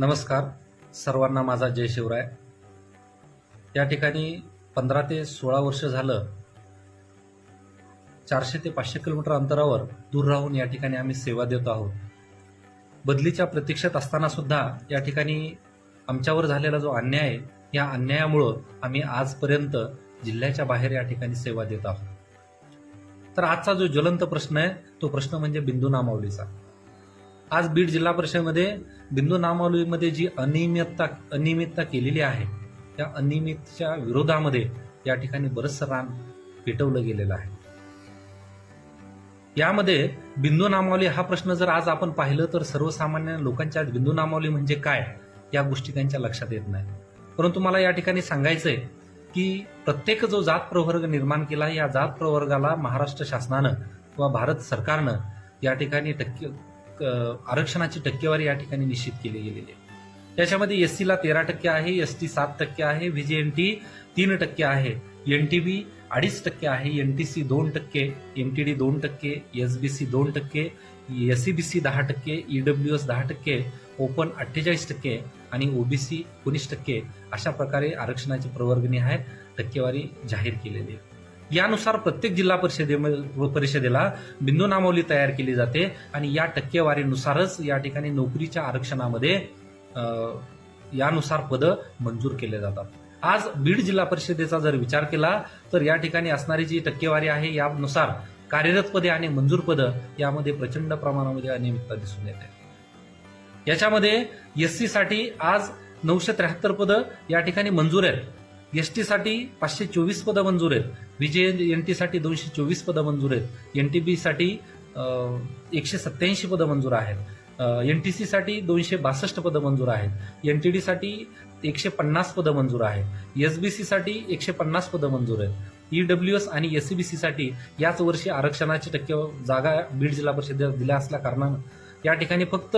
नमस्कार. सर्वांना माझा जय शिवराय. या ठिकाणी पंधरा ते सोळा वर्ष झालं चारशे ते पाचशे किलोमीटर अंतरावर दूर राहून या ठिकाणी आम्ही सेवा देत आहोत. बदलीच्या प्रतीक्षेत असताना सुद्धा या ठिकाणी आमच्यावर झालेला जो अन्याय आहे, या अन्यायामुळं आम्ही आजपर्यंत जिल्ह्याच्या बाहेर या ठिकाणी सेवा देत आहोत. तर आजचा जो ज्वलंत प्रश्न आहे तो प्रश्न म्हणजे बिंदू नामावलीचा. आज बीड जिल्हा परिषदेमध्ये बिंदू नामावलीमध्ये जी अनियमितता अनियमितता केलेली आहे त्या अनियमितच्या विरोधामध्ये या ठिकाणी बरंचसं रान पेटवलं गेलेलं आहे. यामध्ये बिंदू नामावली हा प्रश्न जर आज आपण पाहिलं तर सर्वसामान्य लोकांच्या बिंदू नामावली म्हणजे काय या गोष्टी त्यांच्या लक्षात येत नाही. परंतु मला या ठिकाणी सांगायचंय की प्रत्येक जो जात प्रवर्ग निर्माण केला या जात प्रवर्गाला महाराष्ट्र शासनानं किंवा भारत सरकारनं या ठिकाणी टक्के आरक्षणाची टक्केवारी या ठिकाणी निश्चित केली गेलेली आहे. त्याच्यामध्ये एस सीला तेरा टक्के आहे एस टी सात टक्के आहे व्हीजीएनटी तीन टक्के आहे एन टी बी अडीच टक्के आहे एन टी सी दोन टक्के एन टी डी दोन टक्के यस बी सी दोन टक्के एस सी बी सी दहा टक्के ईडब्ल्यू एस दहा टक्के ओपन अठ्ठेचाळीस टक्के आणि ओबीसी एकोणीस टक्के अशा प्रकारे आरक्षणाची प्रवर्गणी आहे टक्केवारी जाहीर केलेली आहे. यानुसार प्रत्येक जिल्हा परिषदेमध्ये परिषदेला बिंदू नामावली तयार केली जाते आणि या टक्केवारीनुसारच या ठिकाणी नोकरीच्या आरक्षणामध्ये यानुसार पदं मंजूर केले जातात. आज बीड जिल्हा परिषदेचा जर विचार केला तर या ठिकाणी असणारी जी टक्केवारी आहे यानुसार कार्यरत पदे आणि मंजूर पदं यामध्ये प्रचंड प्रमाणामध्ये अनियमितता दिसून येते. याच्यामध्ये एससाठी आज नऊशे त्र्याहत्तर पदं या ठिकाणी मंजूर आहेत. एस टीसाठी पाचशे चोवीस पदं मंजूर आहेत. विजय एन टीसाठी दोनशे चोवीस पदं मंजूर आहेत. एन टी बीसाठी एकशे सत्याऐंशी पदं मंजूर आहेत. एन टी सीसाठी दोनशे बासष्ट पदं मंजूर आहेत. एन टी डीसाठी एकशे पन्नास पदं मंजूर आहेत. बी सीसाठी एकशे पन्नास पदं मंजूर आहेत. ई डब्ल्यू एस आणि एस सी बी सीसाठी याच वर्षी आरक्षणाची टक्के जागा बीड जिल्हा परिषदेला दिल्या असल्या कारणानं या ठिकाणी फक्त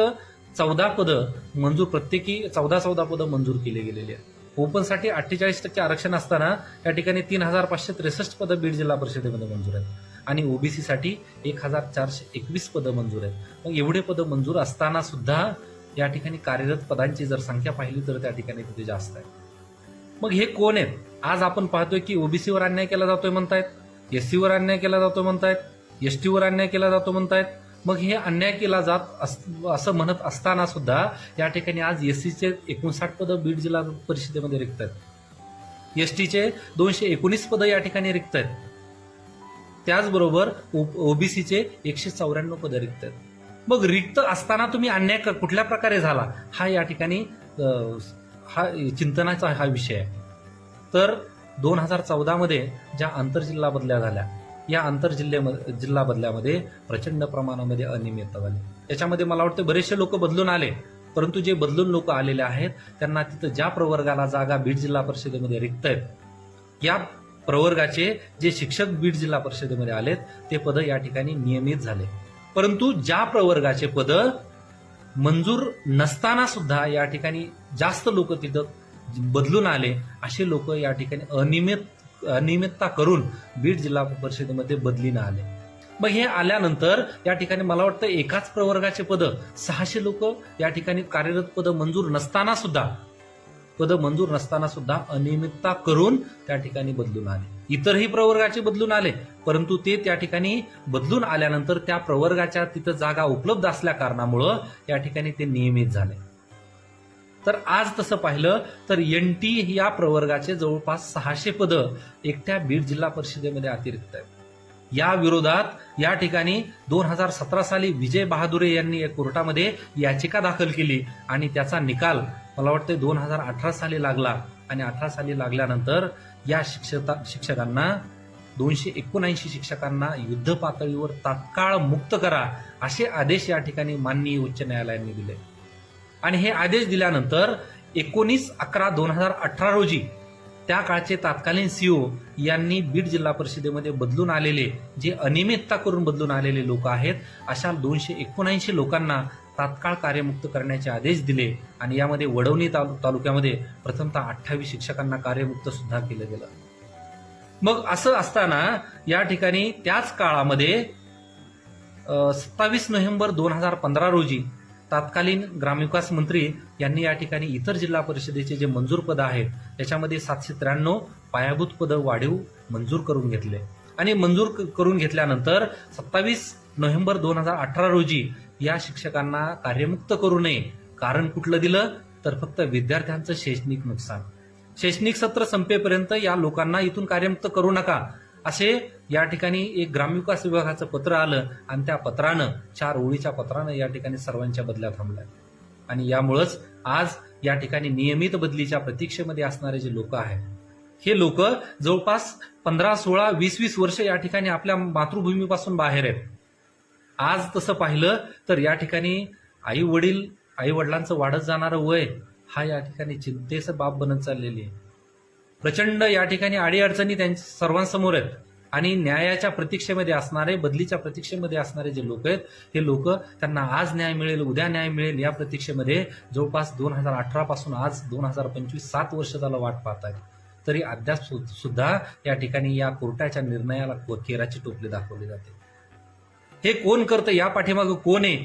चौदा पदं मंजूर प्रत्येकी चौदा चौदा पदं मंजूर केली गेलेली आहेत. ओपनसाठी अठ्ठेचाळीस टक्के आरक्षण असताना या ठिकाणी तीन हजार पाचशे त्रेसष्ट पदं बीड जिल्हा परिषदेमध्ये मंजूर आहेत. आणि ओबीसीसाठी एक हजार चारशे एकवीस पदं मंजूर आहेत. मग एवढे पदं मंजूर असताना सुद्धा या ठिकाणी कार्यरत पदांची जर संख्या पाहिली तर त्या ठिकाणी तिथे जास्त आहे मग हे कोण आहेत? आज आपण पाहतोय की ओबीसीवर अन्याय केला जातोय म्हणतायत एससीवर अन्याय केला जातो म्हणतायत एसटीवर अन्याय केला जातो म्हणतायत. मग हे अन्याय केला जात अस- असं म्हणत असताना सुद्धा या ठिकाणी आज एससीचे एकोणसाठ पदं बीड जिल्हा परिषदेमध्ये रिक्त आहेत. एस टीचे दोनशे एकोणीस पदं या ठिकाणी रिक्त आहेत. त्याचबरोबर ओबीसीचे एकशे चौऱ्याण्णव पदं रिक्त आहेत. मग रिक्त असताना तुम्ही अन्याय कुठल्या प्रकारे झाला? हा या ठिकाणी हा चिंतनाचा हा विषय आहे. तर दोन हजार चौदामध्ये ज्या आंतरजिल्हा बदल्या झाल्या या आंतरजिल्ह्यामध्ये जिल्हा बदल्यामध्ये प्रचंड प्रमाणामध्ये अनियमितता झाली. त्याच्यामध्ये मला वाटतं बरेचसे लोक बदलून आले परंतु जे बदलून लोक आलेले आहेत त्यांना तिथं ज्या प्रवर्गाला जागा बीड जिल्हा परिषदेमध्ये रिक्त आहेत या प्रवर्गाचे जे शिक्षक बीड जिल्हा परिषदेमध्ये आलेत ते पदं या ठिकाणी नियमित झाले. परंतु ज्या प्रवर्गाचे पदं मंजूर नसताना सुद्धा या ठिकाणी जास्त लोक तिथं बदलून आले असे लोक या ठिकाणी अनियमित अनियमितता करून बीड जिल्हा परिषदेमध्ये बदलीनं आले. मग हे आल्यानंतर या ठिकाणी मला वाटतं एकाच प्रवर्गाचे पद सहाशे लोक या ठिकाणी कार्यरत पद मंजूर नसताना सुद्धा पद मंजूर नसताना सुद्धा अनियमितता करून त्या ठिकाणी बदलून आले. इतरही प्रवर्गाचे बदलून आले परंतु ते त्या ठिकाणी बदलून आल्यानंतर त्या प्रवर्गाच्या तिथं जागा उपलब्ध असल्या कारणामुळं या ठिकाणी ते नियमित झाले. तर आज तसं पाहिलं तर एन टी या प्रवर्गाचे जवळपास सहाशे पदं एकट्या बीड जिल्हा परिषदेमध्ये अतिरिक्त आहेत. या विरोधात या ठिकाणी दोन हजार सतरा साली विजय बहादुरे यांनी या कोर्टामध्ये याचिका दाखल केली आणि त्याचा निकाल मला वाटतं दोन हजार अठरा साली लागला आणि अठरा साली लागल्यानंतर या शिक्षता शिक्षकांना दोनशे एकोणऐंशी शिक्षकांना युद्ध पातळीवर तात्काळ मुक्त करा असे आदेश या ठिकाणी माननीय उच्च न्यायालयाने दिले. आणि हे आदेश दिल्यानंतर एकोणीस अकरा दोन हजार अठरा रोजी त्या काळचे तत्कालीन सीओ यांनी बीड जिल्हा परिषदेमध्ये बदलून आलेले जे अनियमितता करून बदलून आलेले लोक आहेत अशा दोनशे एकोणऐंशी लोकांना तात्काळ कार्यमुक्त करण्याचे आदेश दिले आणि यामध्ये वडवणी तालु तालुक्यामध्ये प्रथमतः अठ्ठावीस शिक्षकांना कार्यमुक्त सुद्धा केलं गेलं. मग असं असताना या ठिकाणी त्याच काळामध्ये सत्तावीस नोव्हेंबर दोन हजार पंधरा रोजी तत्कालीन ग्रामविकास मंत्री यांनी या ठिकाणी इतर जिल्हा परिषदेचे जे मंजूर पदं आहेत त्याच्यामध्ये सातशे त्र्याण्णव पायाभूत पदं वाढीव मंजूर करून घेतले. आणि मंजूर क- करून घेतल्यानंतर सत्तावीस नोव्हेंबर दोन हजार अठरा रोजी या शिक्षकांना कार्यमुक्त करू नये कारण कुठलं दिलं? तर फक्त विद्यार्थ्यांचं शैक्षणिक नुकसान. शैक्षणिक सत्र संपेपर्यंत या लोकांना इथून कार्यमुक्त करू नका असे या ठिकाणी एक ग्रामविकास विभागाचं पत्र आलं आणि त्या पत्रानं चार ओळीच्या पत्रानं या ठिकाणी सर्वांच्या बदल्या थांबल्या. आणि यामुळंच आज या ठिकाणी नियमित बदलीच्या प्रतीक्षेमध्ये असणारे जे लोक आहेत हे लोक जवळपास पंधरा सोळा वीस वीस वर्ष या ठिकाणी आपल्या मातृभूमीपासून बाहेर आहेत. आज तसं पाहिलं तर या ठिकाणी आई वडील आई वडिलांचं वाढत जाणारं वय हा या ठिकाणी चिंतेचं बाब बनत चाललेली आहे. प्रचंड या ठिकाणी अडीअडचणी त्यांच्या सर्वांसमोर आहेत. आणि न्यायाच्या प्रतीक्षेमध्ये असणारे बदलीच्या प्रतीक्षेमध्ये असणारे जे लोक आहेत हे लोक त्यांना आज न्याय मिळेल उद्या न्याय मिळेल या प्रतीक्षेमध्ये जवळपास दोन हजार अठरा पासून आज दोन हजार पंचवीस सात वर्ष त्याला वाट पाहत आहेत तरी अद्याप सुद्धा या ठिकाणी या कोर्टाच्या निर्णयाला केराची टोपली दाखवली जाते. हे कोण करतं या पाठीमागं कोण आहे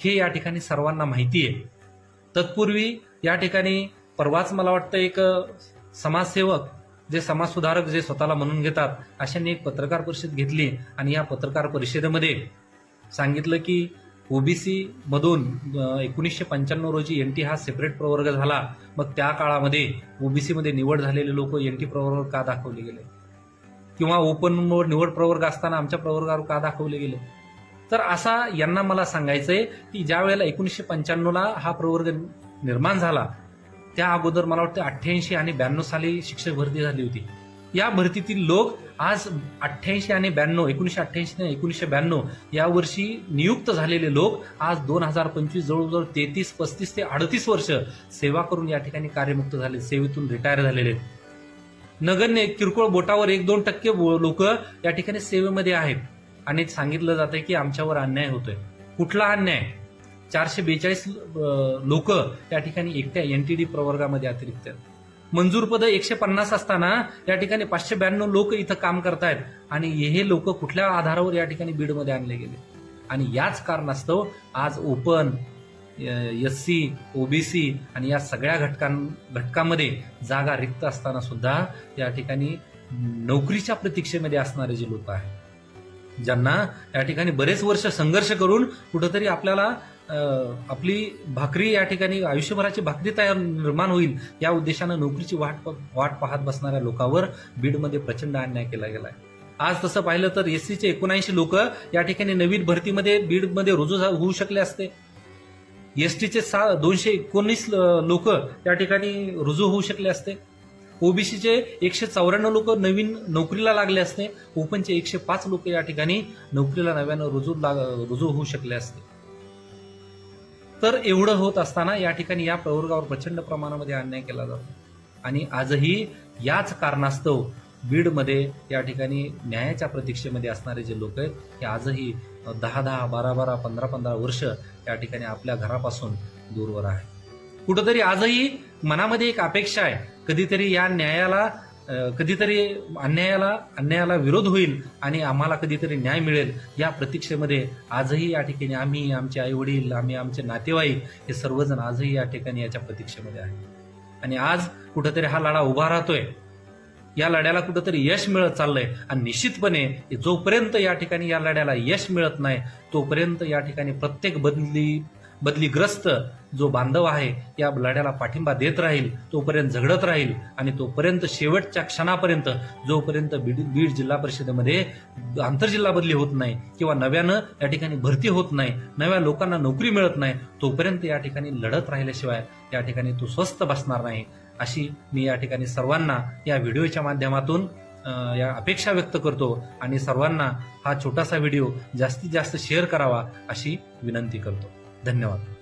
हे या ठिकाणी सर्वांना माहिती आहे. तत्पूर्वी या ठिकाणी परवाच मला वाटतं एक समाजसेवक जे समाजसुधारक जे स्वतःला म्हणून घेतात अशाने एक पत्रकार परिषद घेतली आणि या पत्रकार परिषदेमध्ये सांगितलं की ओबीसी मधून एकोणीसशे पंच्याण्णव रोजी एन टी हा सेपरेट प्रवर्ग झाला. मग त्या काळामध्ये ओबीसीमध्ये निवड झालेले लोक एन टी प्रवर्ग का दाखवले गेले? किंवा ओपन निवड प्रवर्ग असताना आमच्या प्रवर्गावर का दाखवले गेले? तर असा यांना मला सांगायचंय की ज्या वेळेला एकोणीसशे पंच्याण्णवला हा प्रवर्ग निर्माण झाला त्या अगोदर मला वाटतं अठ्ठ्याऐंशी आणि ब्याण्णव साली शिक्षक भरती झाली होती. या भरतीतील लोक आज अठ्ठ्याऐंशी आणि ब्याण्णव एकोणीसशे अठ्ठ्याऐंशी आणि एकोणीसशे ब्याण्णव या वर्षी नियुक्त झालेले लोक आज दोन हजार पंचवीस जवळजवळ तेहतीस पस्तीस ते अडतीस वर्ष सेवा करून या ठिकाणी कार्यमुक्त झाले सेवेतून रिटायर झालेले आहेत. नगण्य किरकोळ बोटावर एक दोन टक्के लोक या ठिकाणी सेवेमध्ये आहेत. आणि सांगितलं जातंय की आमच्यावर अन्याय होतोय. कुठला अन्याय? चारशे बेचाळीस लोक त्या ठिकाणी एकट्या एनटीडी प्रवर्गामध्ये अतिरिक्त आहेत. मंजूर पद एकशे पन्नास असताना या ठिकाणी पाचशे ब्याण्णव लोक इथं काम करतायत आणि हे लोक कुठल्या आधारावर या ठिकाणी बीडमध्ये आणले गेले? आणि याच कारणास्तव आज ओपन एस सी ओबीसी आणि या सगळ्या घटकां घटकामध्ये जागा रिक्त असताना सुद्धा या ठिकाणी नोकरीच्या प्रतीक्षेमध्ये असणारे जे लोक आहेत ज्यांना या ठिकाणी बरेच वर्ष संघर्ष करून कुठंतरी आपल्याला आपली भाकरी या ठिकाणी आयुष्यभराची भाकरी तयार निर्माण होईल या उद्देशानं नोकरीची वाट प- वाट पाहत बसणाऱ्या लोकांवर बीडमध्ये प्रचंड अन्याय केला गेला आहे आज तसं पाहिलं तर एस सीचे एकोणऐंशी लोक या ठिकाणी नवीन भरतीमध्ये बीडमध्ये रुजू झा- होऊ शकले असते. एस टीचे सा दोनशे एकोणीस लोक या ठिकाणी रुजू होऊ शकले असते. ओबीसीचे एकशे चौऱ्याण्णव लोक नवीन नोकरीला लागले असते. ओपनचे एकशे पाच लोक या ठिकाणी नोकरीला नव्यानं रुजू लाग- रुजू होऊ शकले असते. तर एवढं होत असताना या ठिकाणी या प्रवर्गावर प्रचंड प्रमाणामध्ये अन्याय केला जातो. आणि आजही याच कारणास्तव बीडमध्ये या ठिकाणी न्यायाच्या प्रतीक्षेमध्ये असणारे जे लोक आहेत हे आजही दहा दहा बारा बारा पंधरा पंधरा वर्ष या ठिकाणी आपल्या घरापासून दूरवर आहे कुठंतरी आजही मनामध्ये एक अपेक्षा आहे कधीतरी या न्यायाला कधीतरी अन्यायाला अन्यायाला विरोध होईल आणि आम्हाला कधीतरी न्याय मिळेल या प्रतीक्षेमध्ये आजही या ठिकाणी आम्ही आमचे आई वडील आम्ही आमचे नातेवाईक हे सर्वजण आजही या ठिकाणी याच्या प्रतीक्षेमध्ये आहे आणि आज कुठंतरी हा लढा उभा राहतोय. या लढ्याला कुठंतरी यश मिळत चाललंय आणि निश्चितपणे जोपर्यंत या ठिकाणी या लढ्याला यश मिळत नाही तोपर्यंत या ठिकाणी प्रत्येक बदली बदलीग्रस्त जो बांधव आहे या लढ्याला पाठिंबा देत राहील तोपर्यंत झगडत राहील आणि तोपर्यंत शेवटच्या क्षणापर्यंत जोपर्यंत बीड बीड जिल्हा परिषदेमध्ये आंतरजिल्हा बदली होत नाही किंवा नव्यानं या ठिकाणी भरती होत नाही नव्या लोकांना नोकरी मिळत नाही तोपर्यंत या ठिकाणी लढत राहिल्याशिवाय या ठिकाणी तो स्वस्थ बसणार नाही. अशी मी या ठिकाणी सर्वांना या व्हिडिओच्या माध्यमातून या अपेक्षा व्यक्त करतो आणि सर्वांना हा छोटासा व्हिडिओ जास्तीत जास्त शेअर करावा अशी विनंती करतो. धन्यवाद.